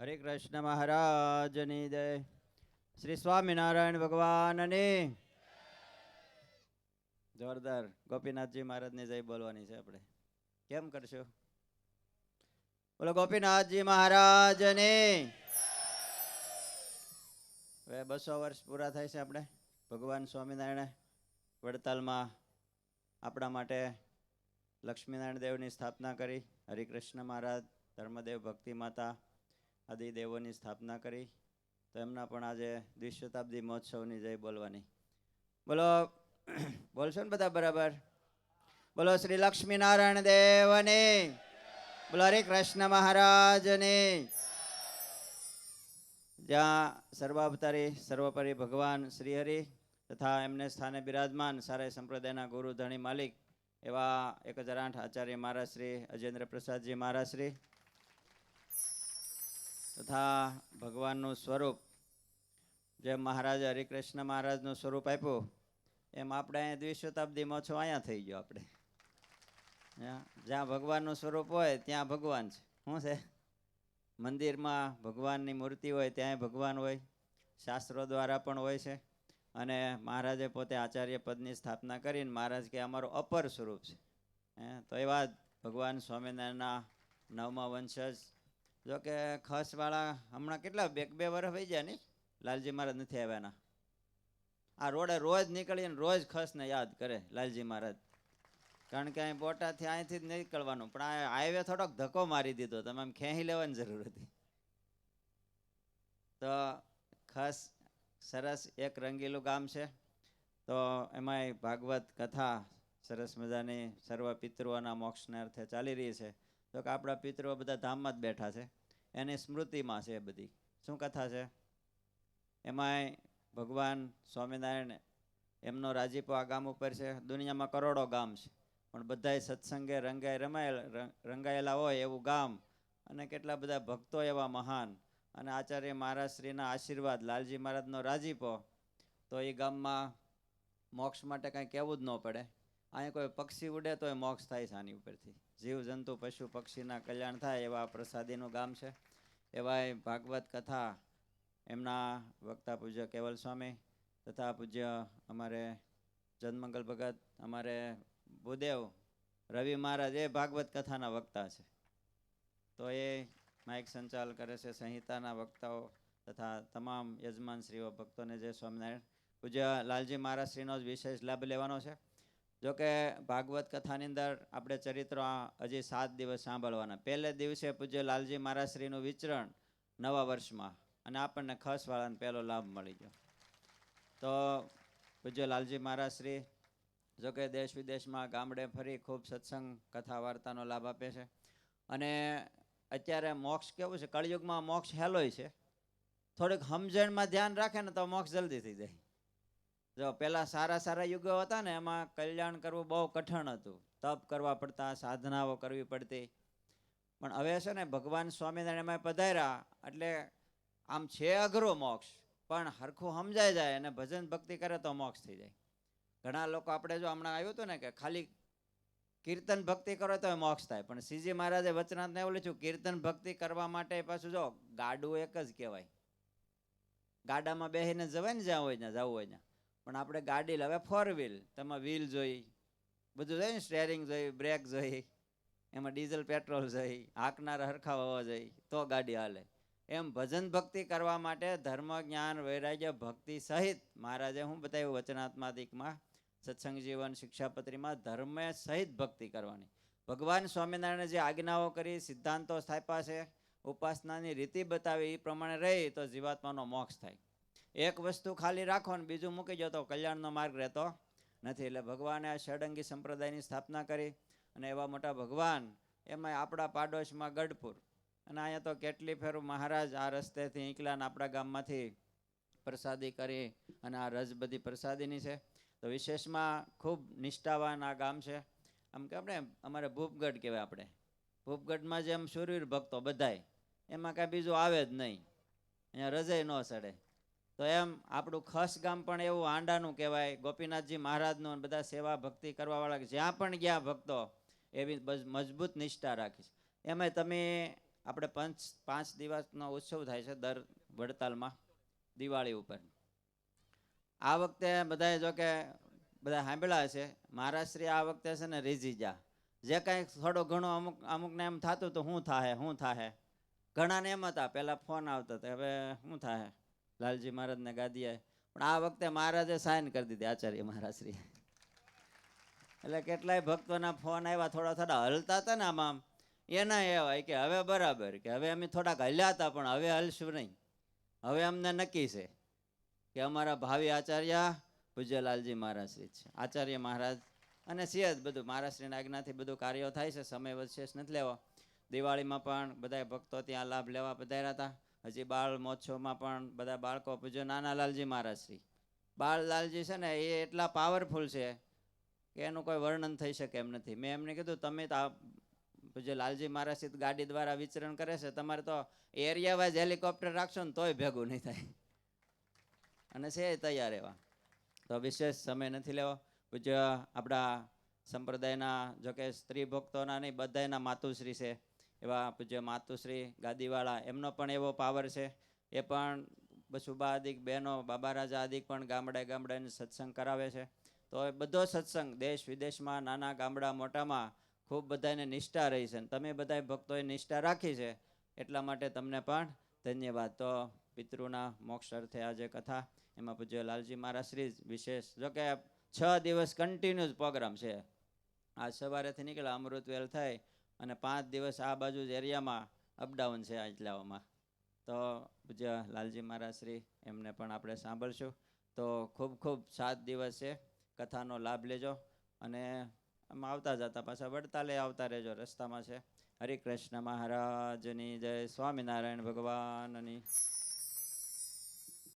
હરે કૃષ્ણ મહારાજની જય શ્રી સ્વામિનારાયણ ભગવાનની. જોરદાર. ગોપીનાથજી મહારાજની જય બોલવાની છે આપણે. કેમ કરશો? બોલો, ગોપીનાથજી મહારાજની. હવે બસો વર્ષ પૂરા થાય છે આપણે. ભગવાન સ્વામિનારાયણ વડતાલમાં આપણા માટે લક્ષ્મીનારાયણ દેવની સ્થાપના કરી. હરિકૃષ્ણ મહારાજ, ધર્મદેવ ભક્તિ માતા આદિ દેવોની સ્થાપના કરી. તો એમના પણ આજે દ્વિશતાબ્દી મહોત્સવની જય બોલવાની. બોલો, બોલશો ને બધા બરાબર? બોલો, શ્રી લક્ષ્મીનારાયણ દેવની. બોલો, હરે કૃષ્ણ મહારાજની. જ્યાં સર્વાવતારી, સર્વોપરી ભગવાન શ્રીહરિ તથા એમને સ્થાને બિરાજમાન સારા સંપ્રદાયના ગુરુ ધણી માલિક એવા એક હજાર આઠ આચાર્ય મહારાજ શ્રી અજેન્દ્ર પ્રસાદજી મહારાજ શ્રી તથા ભગવાનનું સ્વરૂપ, જે મહારાજ હરિકૃષ્ણ મહારાજનું સ્વરૂપ આપ્યું, એમ આપણે અહીંયા દ્વિશતાબ્દીમાં છો, અહીંયા થઈ ગયો આપણે. જ્યાં ભગવાનનું સ્વરૂપ હોય, ત્યાં ભગવાન છે. શું છે? મંદિરમાં ભગવાનની મૂર્તિ હોય ત્યાં ભગવાન હોય, શાસ્ત્રો દ્વારા પણ હોય છે. અને મહારાજે પોતે આચાર્ય પદની સ્થાપના કરીને મહારાજ કે અમારું અપર સ્વરૂપ છે. તો એવા ભગવાન સ્વામિનારાયણના નવમા વંશજ જો કે ખસવાળા હમણાં કેટલા બે બે વર્ષ થઈ ગયા ને લાલજી મહારાજ નથી આવ્યાના. આ રોડે રોજ નીકળીને રોજ ખસને યાદ કરે લાલજી મહારાજ. કારણ કે અહીં બોટાથી અહીંથી જ નીકળવાનું. પણ આ હાઈવે થોડોક ધક્કો મારી દીધો. તમે આમ ખેંચી લેવાની જરૂર હતી. તો ખસ સરસ એક રંગીલું ગામ છે. તો એમાંય ભાગવત કથા સરસ મજાની સર્વ પિતૃઓના મોક્ષના અર્થે ચાલી રહી છે. તો કે આપણા પિતૃઓ બધા ધામમાં જ બેઠા છે. એની સ્મૃતિમાં છે એ બધી. શું કથા છે? એમાંય ભગવાન સ્વામિનારાયણ એમનો રાજીપો આ ગામ ઉપર છે. દુનિયામાં કરોડો ગામ છે. પણ બધાય સત્સંગે રંગાય રમાયેલા રંગાયેલા હોય એવું ગામ. અને કેટલા બધા ભક્તો એવા મહાન. અને આચાર્ય મહારાજશ્રીના આશીર્વાદ, લાલજી મહારાજનો રાજીપો. તો એ ગામમાં મોક્ષ માટે કાંઈ કહેવું જ ન પડે. અહીંયા કોઈ પક્ષી ઉડે તો એ મોક્ષ થાય છે આની ઉપરથી. જીવ, જંતુ, પશુ, પક્ષીના કલ્યાણ થાય એવા પ્રસાદીનું ગામ છે. એવાય ભાગવત કથા એમના વક્તા પૂજ્ય કેવલ સ્વામી તથા પૂજ્ય અમારે જન્મંગલ ભગત, અમારે ભૂદેવ, રવિ મહારાજ એ ભાગવત કથાના વક્તા છે. તો એ માઇક સંચાલ કરે છે સંહિતાના વક્તાઓ તથા તમામ યજમાનશ્રીઓ, ભક્તોને જે સ્વામિનારાયણ. પૂજ્ય લાલજી મહારાજ શ્રીનો જ વિશેષ લાભ લેવાનો છે. જો કે ભાગવત કથાની અંદર આપણે ચરિત્રો હજી સાત દિવસ સાંભળવાના. પહેલે દિવસે પૂજ્ય લાલજી મહારાશ્રીનું વિચરણ નવા વર્ષમાં અને આપણને ખસવાળાને પહેલો લાભ મળી ગયો. તો પૂજ્ય લાલજી મહારાશ્રી જોકે દેશ વિદેશમાં ગામડે ફરી ખૂબ સત્સંગ, કથા, વાર્તાનો લાભ આપે છે. અને અત્યારે મોક્ષ કેવું છે? કળિયુગમાં મોક્ષ હેલોય છે. થોડીક સમજણમાં ધ્યાન રાખે ને તો મોક્ષ જલ્દી થઈ જાય. જો પહેલાં સારા સારા યુગો હતા ને, એમાં કલ્યાણ કરવું બહુ કઠણ હતું. તપ કરવા પડતા, સાધનાઓ કરવી પડતી. પણ હવે છે ને, ભગવાન સ્વામિનારાયણ એમાં પધાર્યા, એટલે આમ છે અઘરો મોક્ષ. પણ હરખું સમજાઈ જાય અને ભજન ભક્તિ કરે તો મોક્ષ થઈ જાય. ઘણા લોકો આપણે જો હમણાં આવ્યું હતું ને કે ખાલી કીર્તન ભક્તિ કરો તો મોક્ષ થાય. પણ શ્રીજી મહારાજે વચનાથને એવું લખ્યું, કીર્તન ભક્તિ કરવા માટે પાછું જો ગાડું એક જ કહેવાય. ગાડામાં બેસીને જવાય ને જ્યાં હોય ને જવું હોય ને પણ આપણે ગાડી હવે ફોર વ્હીલ તેમાં વ્હીલ જોઈ, બધું જોઈએ ને સ્ટેરિંગ જોઈ બ્રેક જોઈ, એમાં ડીઝલ પેટ્રોલ જોઈ, હાંકનાર હરખા હોવા જોઈ, તો ગાડી હાલે. એમ ભજન ભક્તિ કરવા માટે ધર્મ, જ્ઞાન, વૈરાગ્ય, ભક્તિ સહિત મહારાજે હું બતાવ્યું વચનાત્માદિકમાં, સત્સંગ જીવન, શિક્ષાપત્રીમાં ધર્મ સહિત ભક્તિ કરવાની. ભગવાન સ્વામિનારાયણે જે આજ્ઞાઓ કરી, સિદ્ધાંતો સ્થાપ્યા છે, ઉપાસનાની રીતિ બતાવી એ પ્રમાણે રહી તો જીવાત્માનો મોક્ષ થાય. એક વસ્તુ ખાલી રાખો ને બીજું મૂકી જતો કલ્યાણનો માર્ગ રહેતો નથી. એટલે ભગવાને આ ષડંગી સંપ્રદાયની સ્થાપના કરી અને એવા મોટા ભગવાન એમાં આપણા પાડોશમાં ગઢપુર અને અહીંયા તો કેટલી ફેરું મહારાજ આ રસ્તેથી નીકળ્યા આપણા ગામમાંથી પ્રસાદી કરી અને આ રજ બધી પ્રસાદીની છે. તો વિશેષમાં ખૂબ નિષ્ઠાવાન આ ગામ છે. આમ કે આપણે અમારે ભૂપગઢ કહેવાય આપણે. ભૂપગઢમાં જેમ શૂરવીર ભક્તો બધાય, એમાં કાંઈ બીજું આવે જ નહીં. અહીંયા રજાઈ ન સડે. તો એમ આપણું ખસ ગામ પણ એવું આંડાનું કહેવાય, ગોપીનાથજી મહારાજનું અને બધા સેવા ભક્તિ કરવાવાળા જ્યાં પણ ગયા ભક્તો, એવી મજબૂત નિષ્ઠા રાખી છે. એમાંય તમે આપણે પંચ, પાંચ દિવસનો ઉત્સવ થાય છે દર વડતાલમાં, દિવાળી ઉપર. આ વખતે બધાએ જો કે, બધા સાંભળ્યા છે મહારાષ્ટ્રી આ વખતે છે ને રીઝીજા જે કાંઈ થોડો ઘણો અમુક, અમુકને એમ થતું તો શું થાય શું થાય ઘણાને એમ હતા, પહેલાં ફોન આવતો હતો હવે શું થાહે. લાલજી મહારાજને ગાદીએ પણ આ વખતે મહારાજે સાઇન કરી દીધી આચાર્ય મહારાજશ્રી. એટલે કેટલાય ભક્તોના ફોન આવ્યા થોડા થોડા હલતા હતા ને આમાં એના એવા કે હવે બરાબર, કે હવે અમે થોડાક હલ્યા હતા, પણ હવે હલશું નહીં. હવે અમને નક્કી છે કે અમારા ભાવિ આચાર્ય પૂજ્ય લાલજી મહારાજશ્રી છે. આચાર્ય મહારાજ અને જ બધું, મહારાજશ્રીના આજ્ઞાથી બધું કાર્યો થાય છે, સમય વિશેષ નથી લેવા. દિવાળીમાં પણ બધા ભક્તો ત્યાં લાભ લેવા પધાર્યા હતા. હજી બાળ મહોત્સવમાં પણ બધા બાળકો પૂજ્ય નાના લાલજી મહારાજ શ્રી બાળ લાલજી છે ને, એ એટલા પાવરફુલ છે કે એનું કોઈ વર્ણન થઈ શકે એમ નથી. મેં એમને કીધું, તમે તો પૂજ્ય લાલજી મહારાજ ગાડી દ્વારા વિચરણ કરે છે, તમારે તો એરિયા વાઇઝ હેલિકોપ્ટર રાખશો ને તોય ભેગું નહીં થાય. અને છે તૈયાર એવા. તો વિશેષ સમય નથી લેવો. પૂજ્ય આપણા સંપ્રદાયના, જો કે સ્ત્રી ભક્તોના નહીં, બધાયના માતુશ્રી છે. એવા પૂજ્ય માતુશ્રી ગાદીવાળા, એમનો પણ એવો પાવર છે. એ પણ બસુબા આદિક બહેનો, બાબા રાજા આદિક પણ ગામડે ગામડે સત્સંગ કરાવે છે. તો એ બધો સત્સંગ દેશ વિદેશમાં નાના ગામડા મોટામાં ખૂબ બધાને નિષ્ઠા રહી છે તમે બધા ભક્તોએ નિષ્ઠા રાખી છે એટલા માટે તમને પણ ધન્યવાદ. તો પિતૃના મોક્ષ અર્થે જે કથા એમાં પૂજ્ય લાલજી મહારાજ શ્રી વિશેષ, જો કે છ દિવસ કન્ટિન્યુઅસ પ્રોગ્રામ છે. આજ સવારેથી નીકળ્યા અમૃત વેલ થાય અને પાંચ દિવસ આ બાજુ જ એરિયામાં અપડાઉન છે આજલાઓમાં તો પૂજ્ય લાલજી મહારાજ શ્રી, એમને પણ આપણે સાંભળશું. તો ખૂબ ખૂબ સાત દિવસ છે, કથાનો લાભ લેજો અને આમ આવતા જતા પાછા વડતાલે આવતા રહેજો રસ્તામાં છે. હરે કૃષ્ણ મહારાજની જય, સ્વામિનારાયણ ભગવાનની.